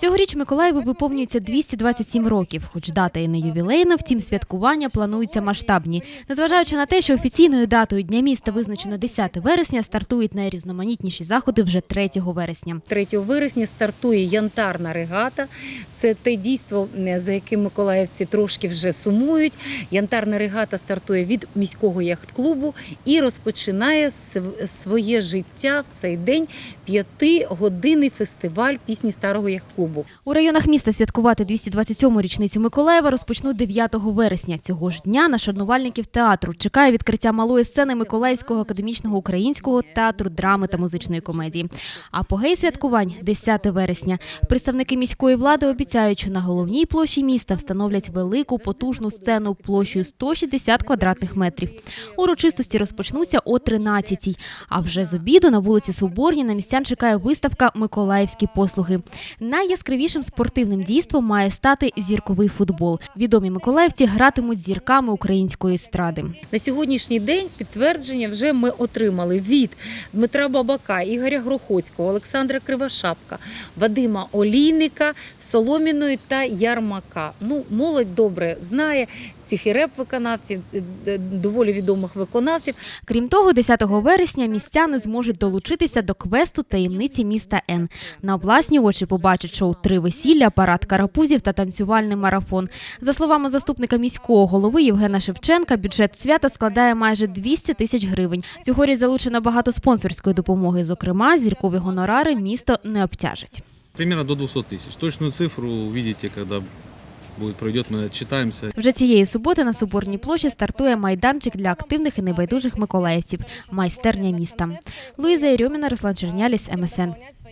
Цьогоріч Миколаєву виповнюється 227 років. Хоч дата і не ювілейна, втім святкування плануються масштабні. Незважаючи на те, що офіційною датою Дня міста визначено 10 вересня, стартують найрізноманітніші заходи вже 3 вересня. 3 вересня стартує янтарна регата. Це те дійство, за яким миколаївці трошки вже сумують. Янтарна регата стартує від міського яхт-клубу і розпочинає своє життя в цей день п'ятигодинний фестиваль пісні старого яхт-клубу. У районах міста святкувати 227-му річницю Миколаєва розпочнуть 9 вересня. Цього ж дня на шанувальників театру чекає відкриття малої сцени Миколаївського академічного українського театру драми та музичної комедії. Апогей святкувань 10 вересня. Представники міської влади обіцяють, що на головній площі міста встановлять велику потужну сцену площею 160 квадратних метрів. Урочистості розпочнуться о 13-й. А вже з обіду на вулиці Соборній на містян чекає виставка Миколаївські послуги. Найяскравішим спортивним дійством має стати зірковий футбол. Відомі миколаївці гратимуть зірками української естради. На сьогоднішній день підтвердження вже ми отримали від Дмитра Бабака, Ігоря Грохоцького, Олександра Кривошапка, Вадима Олійника, Соломіної та Ярмака. Ну, молодь добре знає цих і реп-виконавців, е, доволі відомих виконавців. Крім того, 10 вересня містяни зможуть долучитися до квесту таємниці міста Н. На власні очі побачать шоу Три весілля, парад карапузів та танцювальний марафон. За словами заступника міського голови Євгена Шевченка, бюджет свята складає майже 200 тисяч гривень. Цьогоріч залучено багато спонсорської допомоги. Зокрема, зіркові гонорари місто не обтяжать. Примерно до 200 тысяч. Точную цифру увидите, когда будет пройдет, мы отчитаемся. Вже цієї суботи на Соборній площі стартує майданчик для активних і небайдужих миколаївців – майстерня міста. Луїза Єрьоміна, Руслан Черняліс, МСН.